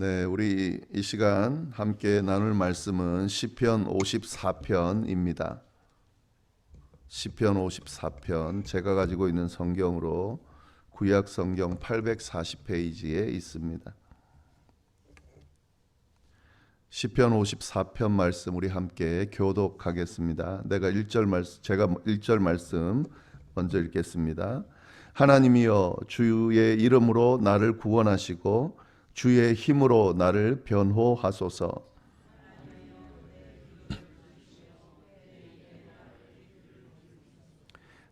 네, 우리 이 시간 함께 나눌 말씀은 시편 54편입니다. 시편 54편 제가 가지고 있는 성경으로 구약 성경 840페이지에 있습니다. 시편 54편 말씀 우리 함께 교독하겠습니다. 내가 1절 말씀 제가 1절 말씀 먼저 읽겠습니다. 하나님이여 주의 이름으로 나를 구원하시고 주의 힘으로 나를 변호하소서.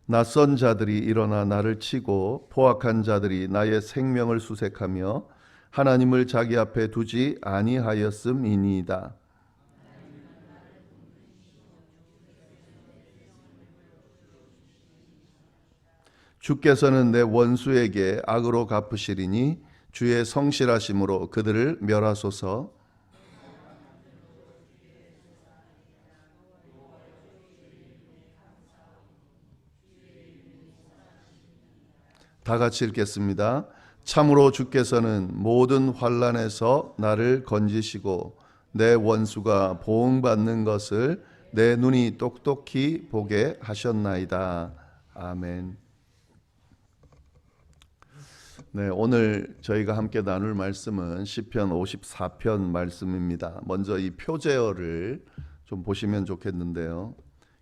낯선 자들이 일어나 나를 치고 포악한 자들이 나의 생명을 수색하며 하나님을 자기 앞에 두지 아니하였음이니이다. 주께서는 내 원수에게 악으로 갚으시리니 주의 성실하심으로 그들을 멸하소서. 다 같이 읽겠습니다. 참으로 주께서는 모든 환란에서 나를 건지시고 내 원수가 보응받는 것을 내 눈이 똑똑히 보게 하셨나이다. 아멘. 네, 오늘 저희가 함께 나눌 말씀은 시편 54편 말씀입니다. 먼저 이 표제어를 좀 보시면 좋겠는데요.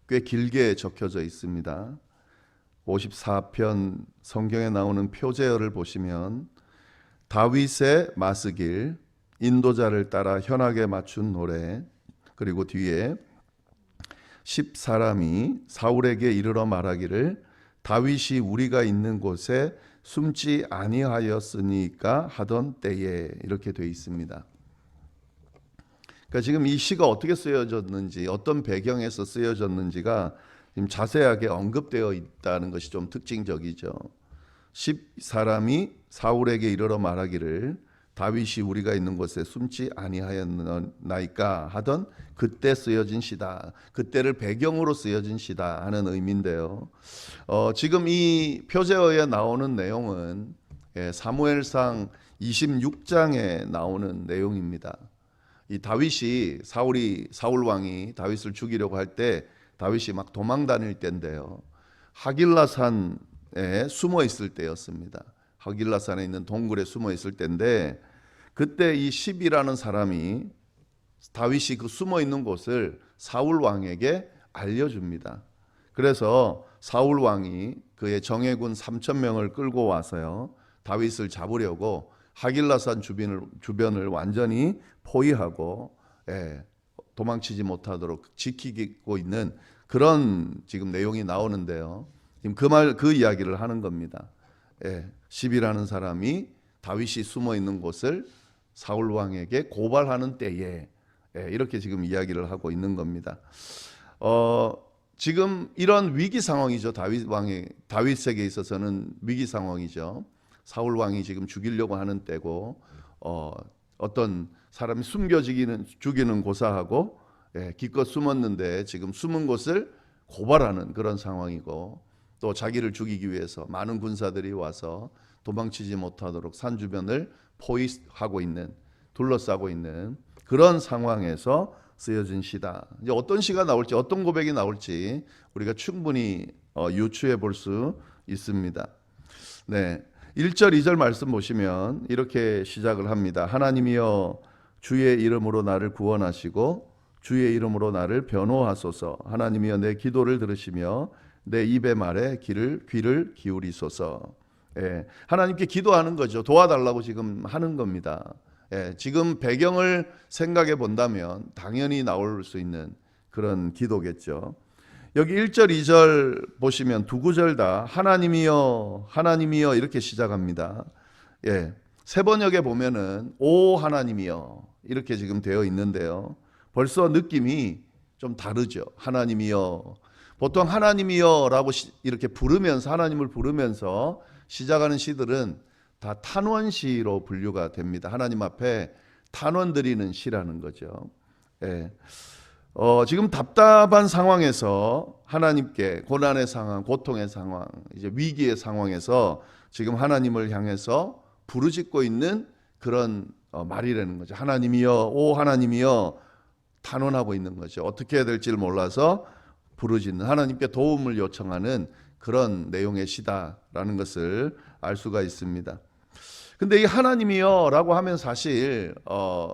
꽤 길게 적혀져 있습니다. 54편 성경에 나오는 표제어를 보시면 다윗의 마스길, 인도자를 따라 현악에 맞춘 노래, 그리고 뒤에 십 사람이 사울에게 이르러 말하기를 다윗이 우리가 있는 곳에 숨지 아니하였으니까 하던 때에 이렇게 돼 있습니다. 그러니까 지금 이 시가 어떻게 쓰여졌는지 어떤 배경에서 쓰여졌는지가 지금 자세하게 언급되어 있다는 것이 좀 특징적이죠. 십 사람이 사울에게 이르러 말하기를 다윗이 우리가 있는 곳에 숨지 아니하였나이까 하던 그때 쓰여진 시다. 그때를 배경으로 쓰여진 시다 하는 의미인데요. 어, 지금 이 표제어에 나오는 내용은 예, 사무엘상 26장에 나오는 내용입니다. 이 다윗이 사울이 사울 왕이 다윗을 죽이려고 할 때 다윗이 막 도망 다닐 때인데요. 하길라산에 숨어 있을 때였습니다. 하길라 산에 있는 동굴에 숨어 있을 때인데 그때 이 십이라는 사람이 다윗이 그 숨어 있는 곳을 사울 왕에게 알려줍니다. 그래서 사울 왕이 그의 정예군 3천 명을 끌고 와서요 다윗을 잡으려고 하길라산 주변을 주변을 완전히 포위하고 예, 도망치지 못하도록 지키고 있는 그런 지금 내용이 나오는데요. 지금 그 말그 이야기를 하는 겁니다. 예, 십이라는 사람이 다윗이 숨어 있는 곳을 사울 왕에게 고발하는 때에 예, 이렇게 지금 이야기를 하고 있는 겁니다. 어, 지금 이런 위기 상황이죠. 다윗 왕의 다윗에게 있어서는 위기 상황이죠. 사울 왕이 지금 죽이려고 하는 때고 어, 어떤 사람이 숨겨지기는 죽이는 고사하고 예, 기껏 숨었는데 지금 숨은 곳을 고발하는 그런 상황이고 또 자기를 죽이기 위해서 많은 군사들이 와서 도망치지 못하도록 산 주변을 포위하고 있는 둘러싸고 있는 그런 상황에서 쓰여진 시다. 이제 어떤 시가 나올지 어떤 고백이 나올지 우리가 충분히 어, 유추해 볼 수 있습니다. 네. 1절 2절 말씀 보시면 이렇게 시작을 합니다. 하나님이여 주의 이름으로 나를 구원하시고 주의 이름으로 나를 변호하소서. 하나님이여 내 기도를 들으시며 내 입의 말에 귀를 귀를 기울이소서. 예, 하나님께 기도하는 거죠. 도와달라고 지금 하는 겁니다. 예, 지금 배경을 생각해 본다면 당연히 나올 수 있는 그런 기도겠죠. 여기 1절, 2절 보시면 두 구절 다 하나님이여, 하나님이여 이렇게 시작합니다. 예. 세 번역에 보면은 오 하나님이여 이렇게 지금 되어 있는데요. 벌써 느낌이 좀 다르죠. 하나님이여. 보통 하나님이여라고 이렇게 부르면서 하나님을 부르면서 시작하는 시들은 다 탄원시로 분류가 됩니다. 하나님 앞에 탄원 드리는 시라는 거죠. 예. 어, 지금 답답한 상황에서 하나님께 고난의 상황, 고통의 상황, 이제 위기의 상황에서 지금 하나님을 향해서 부르짖고 있는 그런 어, 말이라는 거죠. 하나님이여, 오 하나님이여 탄원하고 있는 거죠. 어떻게 해야 될지를 몰라서 부르짖는 하나님께 도움을 요청하는 그런 내용의 시다라는 것을 알 수가 있습니다. 근데 이 하나님이여라고 하면 사실 어,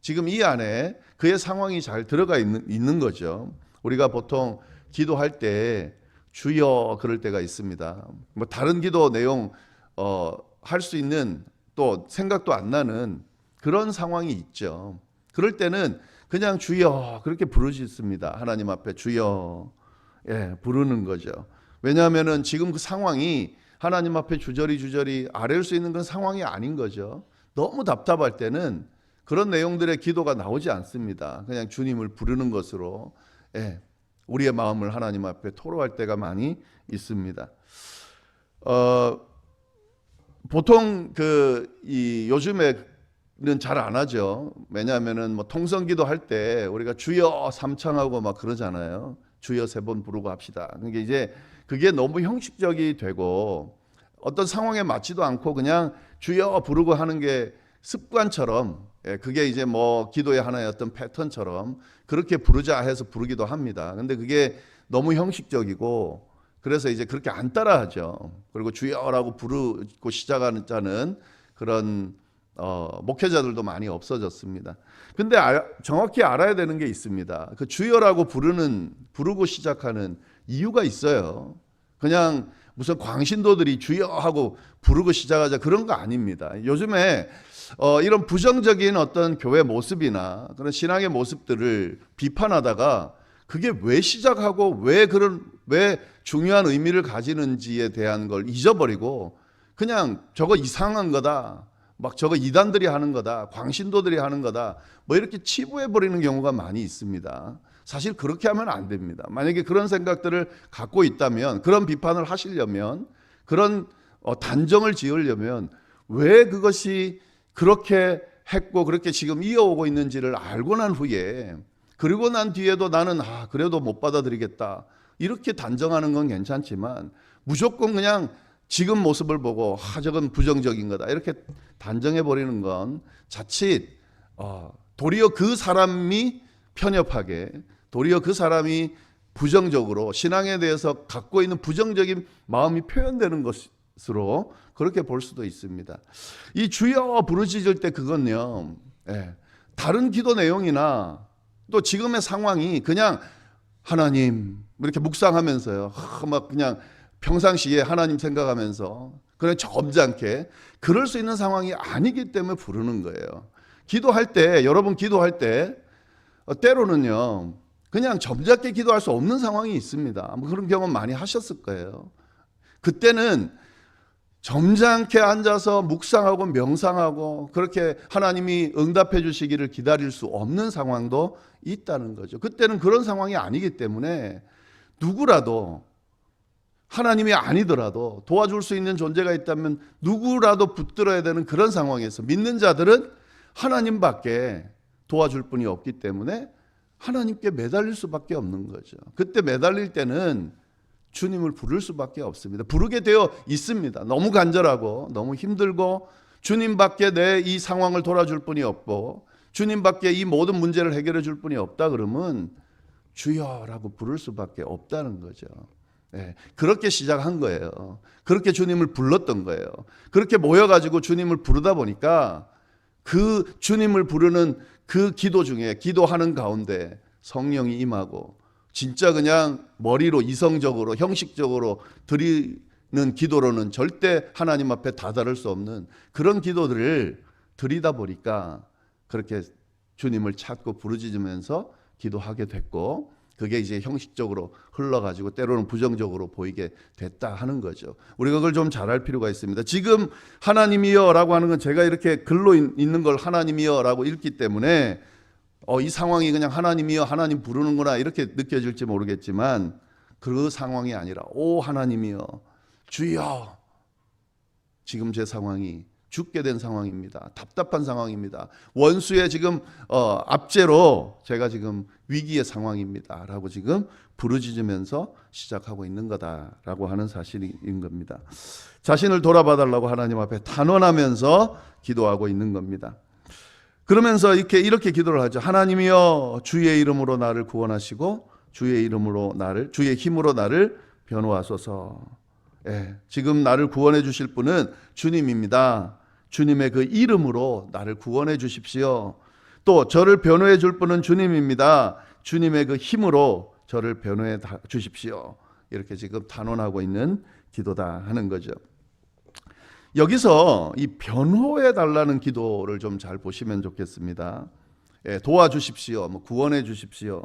지금 이 안에 그의 상황이 잘 들어가 있는, 있는 거죠. 우리가 보통 기도할 때 주여 그럴 때가 있습니다. 뭐 다른 기도 내용 어, 할 수 있는 또 생각도 안 나는 그런 상황이 있죠. 그럴 때는 그냥 주여 그렇게 부르짖습니다. 하나님 앞에 주여 예, 부르는 거죠. 왜냐하면은 지금 그 상황이 하나님 앞에 주저리 주저리 아뢰올 수 있는 그런 상황이 아닌 거죠. 너무 답답할 때는 그런 내용들의 기도가 나오지 않습니다. 그냥 주님을 부르는 것으로 예, 우리의 마음을 하나님 앞에 토로할 때가 많이 있습니다. 어, 보통 그 이 요즘에 는 잘 안 하죠. 왜냐하면은 뭐 통성기도 할 때 우리가 주여 삼창하고 막 그러잖아요. 주여 세 번 부르고 합시다. 그게 이제 그게 너무 형식적이 되고 어떤 상황에 맞지도 않고 그냥 주여 부르고 하는 게 습관처럼 예, 그게 이제 뭐 기도의 하나의 어떤 패턴처럼 그렇게 부르자 해서 부르기도 합니다. 근데 그게 너무 형식적이고 그래서 이제 그렇게 안 따라하죠. 그리고 주여라고 부르고 시작하는 자는 그런 어, 목회자들도 많이 없어졌습니다. 근데 알- 정확히 알아야 되는 게 있습니다. 그 주여라고 부르는 부르고 시작하는 이유가 있어요. 그냥 무슨 광신도들이 주여 하고 부르고 시작하자 그런 거 아닙니다. 요즘에 어, 이런 부정적인 어떤 교회 모습이나 그런 신앙의 모습들을 비판하다가 그게 왜 시작하고 왜 그런 왜 중요한 의미를 가지는지에 대한 걸 잊어버리고 그냥 저거 이상한 거다. 막 저거 이단들이 하는 거다. 광신도들이 하는 거다. 뭐 이렇게 치부해 버리는 경우가 많이 있습니다. 사실 그렇게 하면 안 됩니다. 만약에 그런 생각들을 갖고 있다면 그런 비판을 하시려면 그런 어, 단정을 지으려면 왜 그것이 그렇게 했고 그렇게 지금 이어오고 있는지를 알고 난 후에 그리고 난 뒤에도 나는 아 그래도 못 받아들이겠다 이렇게 단정하는 건 괜찮지만 무조건 그냥 지금 모습을 보고 아 저건 부정적인 거다 이렇게 단정해 버리는 건 자칫 어, 도리어 그 사람이 편협하게 도리어 그 사람이 부정적으로 신앙에 대해서 갖고 있는 부정적인 마음이 표현되는 것으로 그렇게 볼 수도 있습니다. 이 주여 부르짖을 때 그건요. 예, 다른 기도 내용이나 또 지금의 상황이 그냥 하나님 이렇게 묵상하면서요. 하, 막 그냥 평상시에 하나님 생각하면서 그냥 점잖게 그럴 수 있는 상황이 아니기 때문에 부르는 거예요. 기도할 때 여러분 기도할 때 어, 때로는요. 그냥 점잖게 기도할 수 없는 상황이 있습니다. 뭐 그런 경험 많이 하셨을 거예요. 그때는 점잖게 앉아서 묵상하고 명상하고 그렇게 하나님이 응답해 주시기를 기다릴 수 없는 상황도 있다는 거죠. 그때는 그런 상황이 아니기 때문에 누구라도 하나님이 아니더라도 도와줄 수 있는 존재가 있다면 누구라도 붙들어야 되는 그런 상황에서 믿는 자들은 하나님밖에 도와줄 분이 없기 때문에 하나님께 매달릴 수밖에 없는 거죠. 그때 매달릴 때는 주님을 부를 수밖에 없습니다. 부르게 되어 있습니다. 너무 간절하고 너무 힘들고 주님밖에 내 이 상황을 돌아줄 분이 없고 주님밖에 이 모든 문제를 해결해 줄 분이 없다 그러면 주여라고 부를 수밖에 없다는 거죠. 예, 그렇게 시작한 거예요. 그렇게 주님을 불렀던 거예요. 그렇게 모여가지고 주님을 부르다 보니까 그 주님을 부르는 그 기도 중에 기도하는 가운데 성령이 임하고 진짜 그냥 머리로 이성적으로 형식적으로 드리는 기도로는 절대 하나님 앞에 다다를 수 없는 그런 기도들을 드리다 보니까 그렇게 주님을 찾고 부르짖으면서 기도하게 됐고 그게 이제 형식적으로 흘러가지고 때로는 부정적으로 보이게 됐다 하는 거죠. 우리가 그걸 좀 잘할 필요가 있습니다. 지금 하나님이여라고 하는 건 제가 이렇게 글로 있- 있는 걸 하나님이여라고 읽기 때문에 어, 이 상황이 그냥 하나님이여 하나님 부르는구나 이렇게 느껴질지 모르겠지만 그 상황이 아니라 오 하나님이여 주여 지금 제 상황이 죽게 된 상황입니다. 답답한 상황입니다. 원수의 지금 어, 압제로 제가 지금 위기의 상황입니다라고 지금 부르짖으면서 시작하고 있는 거다라고 하는 사실인 겁니다. 자신을 돌아봐 달라고 하나님 앞에 단언하면서 기도하고 있는 겁니다. 그러면서 이렇게 이렇게 기도를 하죠. 하나님이여 주의 이름으로 나를 구원하시고 주의 이름으로 나를 주의 힘으로 나를 변호하소서. 예, 지금 나를 구원해 주실 분은 주님입니다. 주님의 그 이름으로 나를 구원해 주십시오. 또 저를 변호해 줄 분은 주님입니다. 주님의 그 힘으로 저를 변호해 다- 주십시오. 이렇게 지금 단언하고 있는 기도다 하는 거죠. 여기서 이 변호해 달라는 기도를 좀 잘 보시면 좋겠습니다. 예, 도와주십시오. 뭐 구원해 주십시오.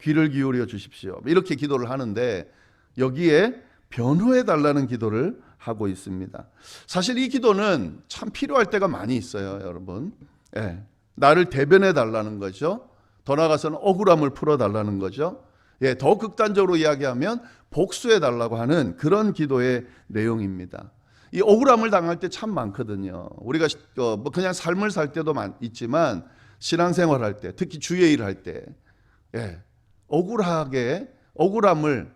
귀를 기울여 주십시오. 뭐 이렇게 기도를 하는데 여기에 변호해 달라는 기도를 하고 있습니다. 사실 이 기도는 참 필요할 때가 많이 있어요, 여러분. 예, 나를 대변해 달라는 거죠. 더 나아가서는 억울함을 풀어 달라는 거죠. 예, 더 극단적으로 이야기하면 복수해 달라고 하는 그런 기도의 내용입니다. 이 억울함을 당할 때 참 많거든요. 우리가 시- 어, 뭐 그냥 삶을 살 때도 많, 있지만 신앙생활 할 때, 특히 주의 일할 때, 예, 억울하게 억울함을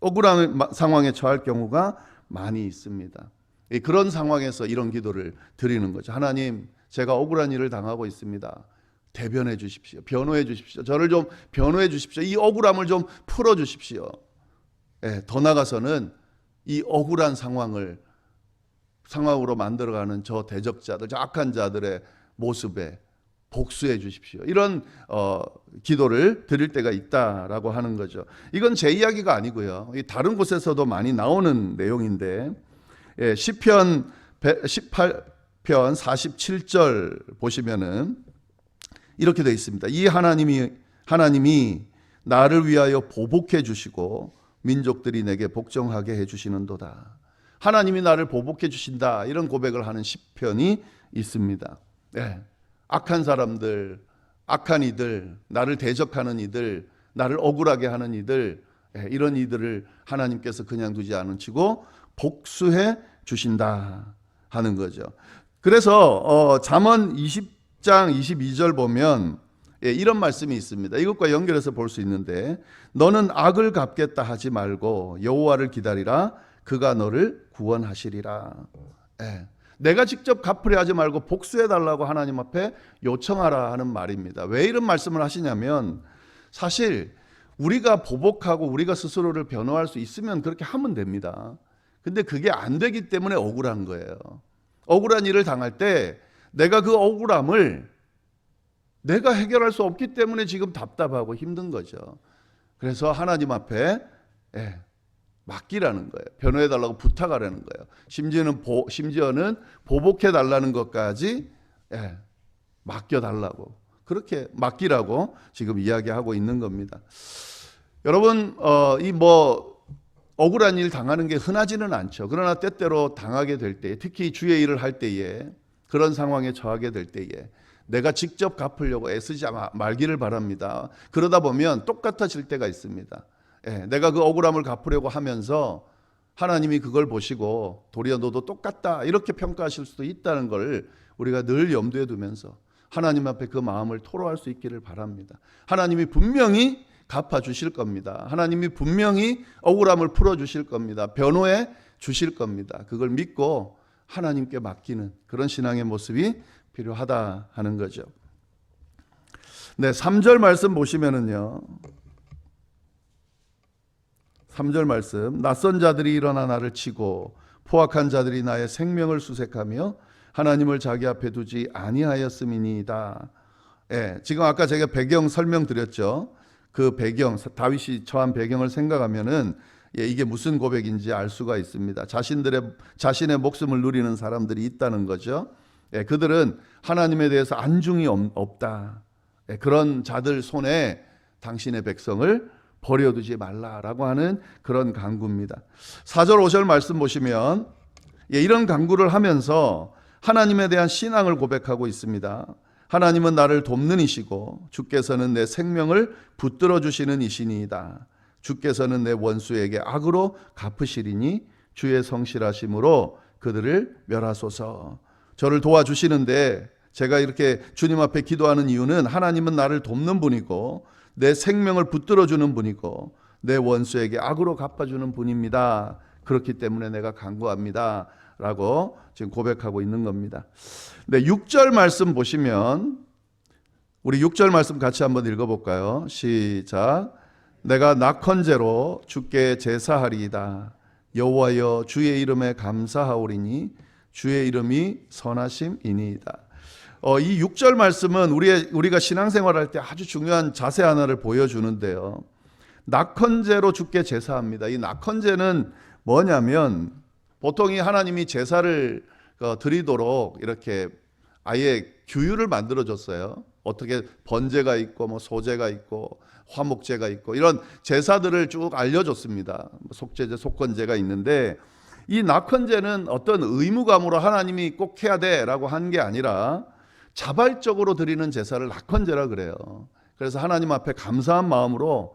억울한 마- 상황에 처할 경우가 많이 있습니다. 예, 그런 상황에서 이런 기도를 드리는 거죠. 하나님, 제가 억울한 일을 당하고 있습니다. 대변해 주십시오. 변호해 주십시오. 저를 좀 변호해 주십시오. 이 억울함을 좀 풀어 주십시오. 예, 더 나가서는 이 억울한 상황을 상황으로 만들어가는 저 대적자들, 저 악한 자들의 모습에 복수해 주십시오. 이런 어, 기도를 드릴 때가 있다라고 하는 거죠. 이건 제 이야기가 아니고요. 이 다른 곳에서도 많이 나오는 내용인데 예, 시편 18편 47절 보시면은 이렇게 되어 있습니다. 이 하나님이 하나님이 나를 위하여 보복해 주시고 민족들이 내게 복종하게 해 주시는도다. 하나님이 나를 보복해 주신다. 이런 고백을 하는 시편이 있습니다. 네. 악한 사람들, 악한 이들, 나를 대적하는 이들, 나를 억울하게 하는 이들, 예, 이런 이들을 하나님께서 그냥 두지 않으시고 복수해 주신다 하는 거죠. 그래서 어, 잠언 20장 22절 보면 예, 이런 말씀이 있습니다. 이것과 연결해서 볼 수 있는데 너는 악을 갚겠다 하지 말고 여호와를 기다리라 그가 너를 구원하시리라. 예. 내가 직접 갚으려 하지 말고 복수해 달라고 하나님 앞에 요청하라 하는 말입니다. 왜 이런 말씀을 하시냐면 사실 우리가 보복하고 우리가 스스로를 변호할 수 있으면 그렇게 하면 됩니다. 근데 그게 안 되기 때문에 억울한 거예요. 억울한 일을 당할 때 내가 그 억울함을 내가 해결할 수 없기 때문에 지금 답답하고 힘든 거죠. 그래서 하나님 앞에 예, 맡기라는 거예요. 변호해 달라고 부탁하라는 거예요. 심지어는 보, 심지어는 보복해 달라는 것까지 예, 맡겨 달라고 그렇게 맡기라고 지금 이야기하고 있는 겁니다. 여러분 어, 이뭐 억울한 일 당하는 게 흔하지는 않죠. 그러나 때때로 당하게 될 때, 특히 주의 일을 할 때에 그런 상황에 처하게 될 때에 내가 직접 갚으려고 애쓰지 마- 말기를 바랍니다. 그러다 보면 똑같아질 때가 있습니다. 예, 내가 그 억울함을 갚으려고 하면서 하나님이 그걸 보시고 도리어 너도 똑같다 이렇게 평가하실 수도 있다는 걸 우리가 늘 염두에 두면서 하나님 앞에 그 마음을 토로할 수 있기를 바랍니다. 하나님이 분명히 갚아 주실 겁니다. 하나님이 분명히 억울함을 풀어 주실 겁니다. 변호해 주실 겁니다. 그걸 믿고 하나님께 맡기는 그런 신앙의 모습이 필요하다 하는 거죠. 네, 3절 말씀 보시면은요. 3절 말씀 낯선 자들이 일어나 나를 치고 포악한 자들이 나의 생명을 수색하며 하나님을 자기 앞에 두지 아니하였음이니이다. 예, 지금 아까 제가 배경 설명드렸죠. 그 배경 다윗이 처한 배경을 생각하면은 예, 이게 무슨 고백인지 알 수가 있습니다. 자신들의 자신의 목숨을 누리는 사람들이 있다는 거죠. 예, 그들은 하나님에 대해서 안중이 없- 없다. 예, 그런 자들 손에 당신의 백성을 버려두지 말라라고 하는 그런 강구입니다. 4절 5절 말씀 보시면 예, 이런 강구를 하면서 하나님에 대한 신앙을 고백하고 있습니다. 하나님은 나를 돕는 이시고 주께서는 내 생명을 붙들어 주시는 이시니이다. 주께서는 내 원수에게 악으로 갚으시리니 주의 성실하심으로 그들을 멸하소서. 저를 도와주시는데 제가 이렇게 주님 앞에 기도하는 이유는 하나님은 나를 돕는 분이고 내 생명을 붙들어 주는 분이고 내 원수에게 악으로 갚아주는 분입니다. 그렇기 때문에 내가 간구합니다. 라고 지금 고백하고 있는 겁니다. 네, 6절 말씀 보시면 우리 6절 말씀 같이 한번 읽어볼까요? 시작. 내가 낙헌제로 주께 제사하리이다. 여호와여 주의 이름에 감사하오리니 주의 이름이 선하심이니이다. 어, 이 6절 말씀은 우리 우리가 신앙생활할 때 아주 중요한 자세 하나를 보여주는데요. 낙헌제로 주께 제사합니다. 이 낙헌제는 뭐냐면 보통 이 하나님이 제사를 어, 드리도록 이렇게 아예 규율을 만들어 줬어요. 어떻게 번제가 있고 뭐 소제가 있고 화목제가 있고 이런 제사들을 쭉 알려줬습니다. 뭐 속제제, 속건제가 있는데 이 낙헌제는 어떤 의무감으로 하나님이 꼭 해야 돼라고 한 게 아니라 자발적으로 드리는 제사를 낙헌제라 그래요. 그래서 하나님 앞에 감사한 마음으로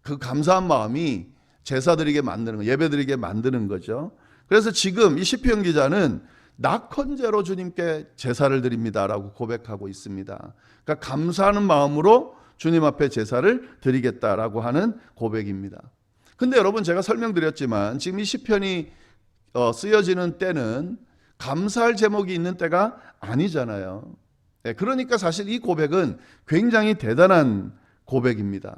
그 감사한 마음이 제사 드리게 만드는 거, 예배 드리게 만드는 거죠. 그래서 지금 이 시편 기자는 낙헌제로 주님께 제사를 드립니다라고 고백하고 있습니다. 그러니까 감사하는 마음으로 주님 앞에 제사를 드리겠다라고 하는 고백입니다. 근데 여러분 제가 설명드렸지만 지금 이 시편이 어, 쓰여지는 때는 감사할 제목이 있는 때가 아니잖아요. 예, 그러니까 사실 이 고백은 굉장히 대단한 고백입니다.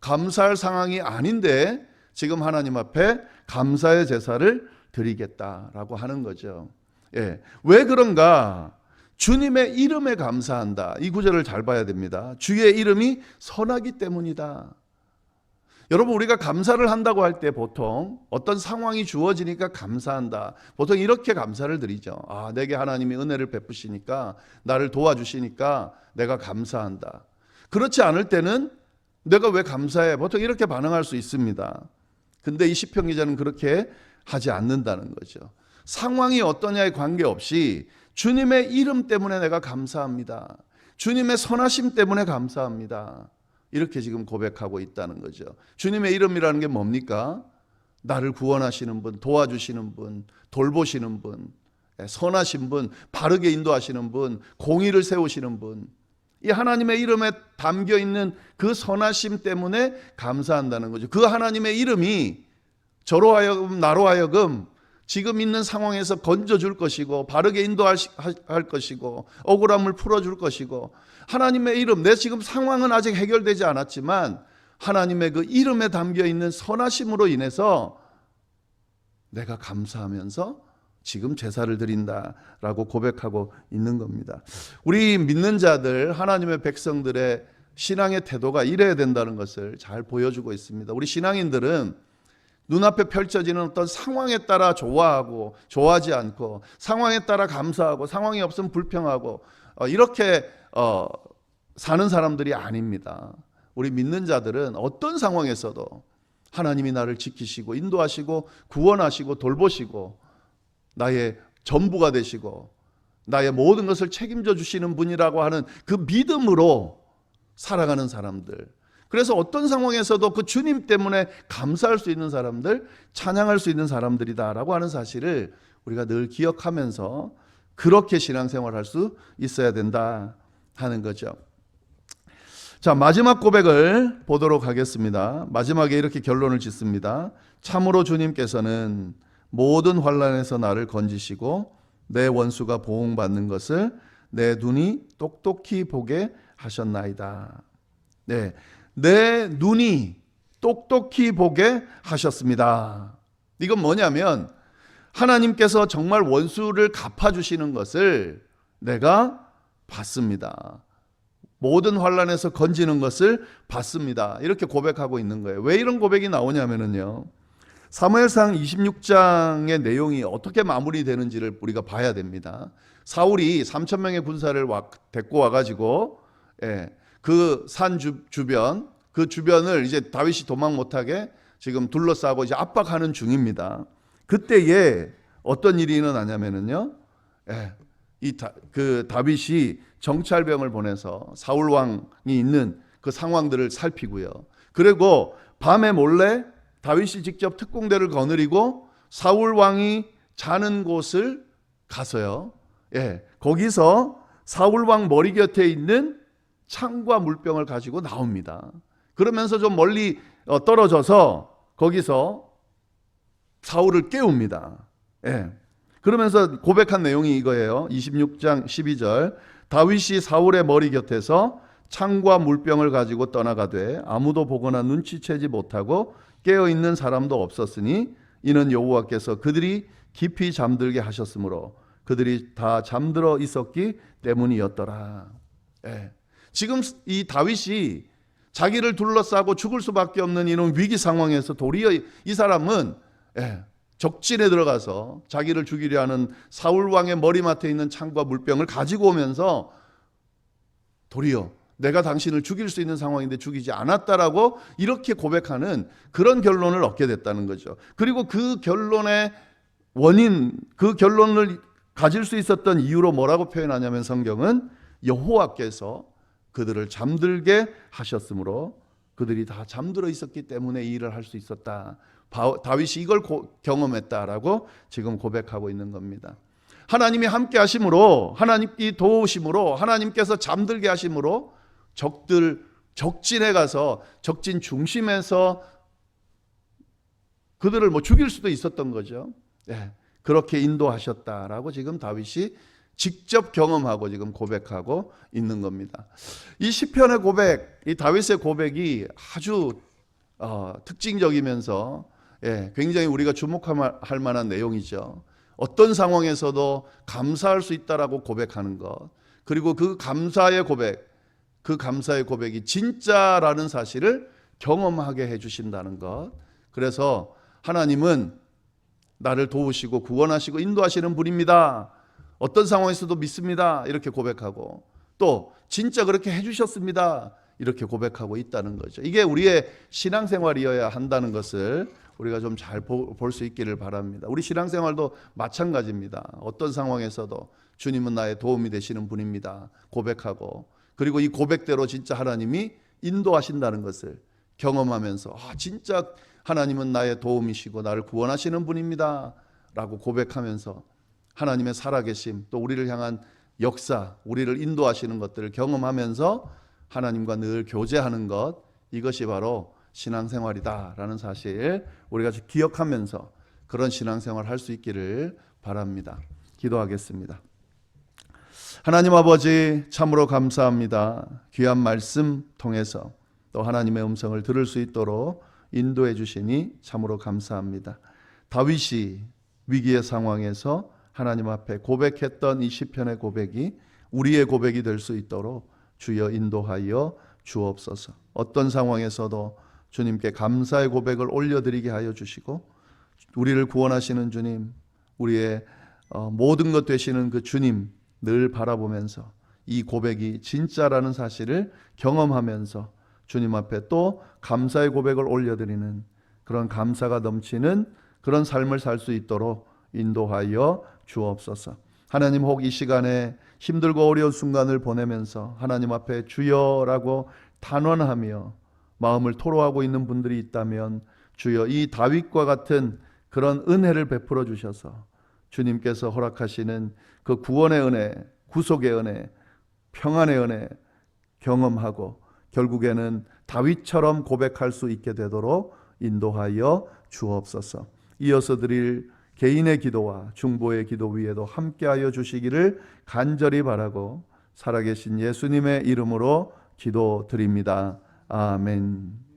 감사할 상황이 아닌데 지금 하나님 앞에 감사의 제사를 드리겠다라고 하는 거죠. 예. 왜 그런가? 주님의 이름에 감사한다. 이 구절을 잘 봐야 됩니다. 주의 이름이 선하기 때문이다. 여러분 우리가 감사를 한다고 할 때 보통 어떤 상황이 주어지니까 감사한다. 보통 이렇게 감사를 드리죠. 아, 내게 하나님이 은혜를 베푸시니까 나를 도와주시니까 내가 감사한다. 그렇지 않을 때는 내가 왜 감사해? 보통 이렇게 반응할 수 있습니다. 근데 이 시편 기자는 그렇게 하지 않는다는 거죠. 상황이 어떠냐에 관계없이 주님의 이름 때문에 내가 감사합니다. 주님의 선하심 때문에 감사합니다. 이렇게 지금 고백하고 있다는 거죠. 주님의 이름이라는 게 뭡니까? 나를 구원하시는 분, 도와주시는 분, 돌보시는 분, 예, 선하신 분, 바르게 인도하시는 분, 공의를 세우시는 분. 이 하나님의 이름에 담겨 있는 그 선하심 때문에 감사한다는 거죠. 그 하나님의 이름이 저로 하여금 나로 하여금 지금 있는 상황에서 건져줄 것이고 바르게 인도할 것이고 억울함을 풀어줄 것이고 하나님의 이름 내 지금 상황은 아직 해결되지 않았지만 하나님의 그 이름에 담겨 있는 선하심으로 인해서 내가 감사하면서 지금 제사를 드린다라고 고백하고 있는 겁니다. 우리 믿는 자들 하나님의 백성들의 신앙의 태도가 이래야 된다는 것을 잘 보여주고 있습니다. 우리 신앙인들은 눈앞에 펼쳐지는 어떤 상황에 따라 좋아하고 좋아하지 않고 상황에 따라 감사하고 상황이 없으면 불평하고 어, 이렇게 어, 사는 사람들이 아닙니다. 우리 믿는 자들은 어떤 상황에서도 하나님이 나를 지키시고 인도하시고 구원하시고 돌보시고 나의 전부가 되시고 나의 모든 것을 책임져 주시는 분이라고 하는 그 믿음으로 살아가는 사람들. 그래서 어떤 상황에서도 그 주님 때문에 감사할 수 있는 사람들, 찬양할 수 있는 사람들이다라고 하는 사실을 우리가 늘 기억하면서 그렇게 신앙생활 할 수 있어야 된다 하는 거죠. 자, 마지막 고백을 보도록 하겠습니다. 마지막에 이렇게 결론을 짓습니다. 참으로 주님께서는 모든 환란에서 나를 건지시고 내 원수가 보응받는 것을 내 눈이 똑똑히 보게 하셨나이다. 네. 내 눈이 똑똑히 보게 하셨습니다. 이건 뭐냐면 하나님께서 정말 원수를 갚아주시는 것을 내가 봤습니다. 모든 환란에서 건지는 것을 봤습니다. 이렇게 고백하고 있는 거예요. 왜 이런 고백이 나오냐면요. 사무엘상 26장의 내용이 어떻게 마무리되는지를 우리가 봐야 됩니다. 사울이 3천 명의 군사를 와, 데리고 와가지고 예, 그 산 주변 그 주변을 이제 다윗이 도망 못하게 지금 둘러싸고 이제 압박하는 중입니다. 그때에 어떤 일이 일어나냐면은요, 예, 이그 다윗이 정찰병을 보내서 사울 왕이 있는 그 상황들을 살피고요. 그리고 밤에 몰래 다윗이 직접 특공대를 거느리고 사울 왕이 자는 곳을 가서요. 예, 거기서 사울 왕 머리 곁에 있는 창과 물병을 가지고 나옵니다. 그러면서 좀 멀리 어, 떨어져서 거기서 사울을 깨웁니다. 예. 그러면서 고백한 내용이 이거예요. 26장 12절. 다윗이 사울의 머리 곁에서 창과 물병을 가지고 떠나가되 아무도 보거나 눈치채지 못하고 깨어 있는 사람도 없었으니 이는 여호와께서 그들이 깊이 잠들게 하셨으므로 그들이 다 잠들어 있었기 때문이었더라. 예. 지금 이 다윗이 자기를 둘러싸고 죽을 수밖에 없는 이런 위기 상황에서 도리어 이 사람은 예, 적진에 들어가서 자기를 죽이려 하는 사울 왕의 머리맡에 있는 창과 물병을 가지고 오면서 도리어 내가 당신을 죽일 수 있는 상황인데 죽이지 않았다라고 이렇게 고백하는 그런 결론을 얻게 됐다는 거죠. 그리고 그 결론의 원인, 그 결론을 가질 수 있었던 이유로 뭐라고 표현하냐면 성경은 여호와께서 그들을 잠들게 하셨으므로 그들이 다 잠들어 있었기 때문에 이 일을 할 수 있었다. 바- 다윗이 이걸 고- 경험했다라고 지금 고백하고 있는 겁니다. 하나님이 함께 하심으로 하나님이 도우심으로 하나님께서 잠들게 하심으로 적들 적진에 가서 적진 중심에서 그들을 뭐 죽일 수도 있었던 거죠. 예, 그렇게 인도하셨다라고 지금 다윗이 직접 경험하고 지금 고백하고 있는 겁니다. 이 시편의 고백, 이 다윗의 고백이 아주 어, 특징적이면서 예, 굉장히 우리가 주목할 만한 내용이죠. 어떤 상황에서도 감사할 수 있다라고 고백하는 것, 그리고 그 감사의 고백, 그 감사의 고백이 진짜라는 사실을 경험하게 해주신다는 것. 그래서 하나님은 나를 도우시고 구원하시고 인도하시는 분입니다. 어떤 상황에서도 믿습니다. 이렇게 고백하고 또 진짜 그렇게 해주셨습니다. 이렇게 고백하고 있다는 거죠. 이게 우리의 신앙생활이어야 한다는 것을 우리가 좀 잘 볼 수 있기를 바랍니다. 우리 신앙생활도 마찬가지입니다. 어떤 상황에서도 주님은 나의 도움이 되시는 분입니다. 고백하고 그리고 이 고백대로 진짜 하나님이 인도하신다는 것을 경험하면서 아 진짜 하나님은 나의 도움이시고 나를 구원하시는 분입니다. 라고 고백하면서 하나님의 살아계심 또 우리를 향한 역사, 우리를 인도하시는 것들을 경험하면서 하나님과 늘 교제하는 것 이것이 바로 신앙생활이다라는 사실 우리가 기억하면서 그런 신앙생활 할 수 있기를 바랍니다. 기도하겠습니다. 하나님 아버지 참으로 감사합니다. 귀한 말씀 통해서 또 하나님의 음성을 들을 수 있도록 인도해 주시니 참으로 감사합니다. 다윗이 위기의 상황에서 하나님 앞에 고백했던 이 시편의 고백이 우리의 고백이 될 수 있도록 주여 인도하여 주옵소서. 어떤 상황에서도 주님께 감사의 고백을 올려드리게 하여 주시고 우리를 구원하시는 주님, 우리의 어, 모든 것 되시는 그 주님 늘 바라보면서 이 고백이 진짜라는 사실을 경험하면서 주님 앞에 또 감사의 고백을 올려드리는 그런 감사가 넘치는 그런 삶을 살 수 있도록 인도하여 주옵소서. 하나님 혹 이 시간에 힘들고 어려운 순간을 보내면서 하나님 앞에 주여라고 단언하며 마음을 토로하고 있는 분들이 있다면 주여 이 다윗과 같은 그런 은혜를 베풀어 주셔서 주님께서 허락하시는 그 구원의 은혜, 구속의 은혜, 평안의 은혜 경험하고 결국에는 다윗처럼 고백할 수 있게 되도록 인도하여 주옵소서. 이어서 드릴 개인의 기도와 중보의 기도 위에도 함께하여 주시기를 간절히 바라고 살아계신 예수님의 이름으로 기도드립니다. 아멘.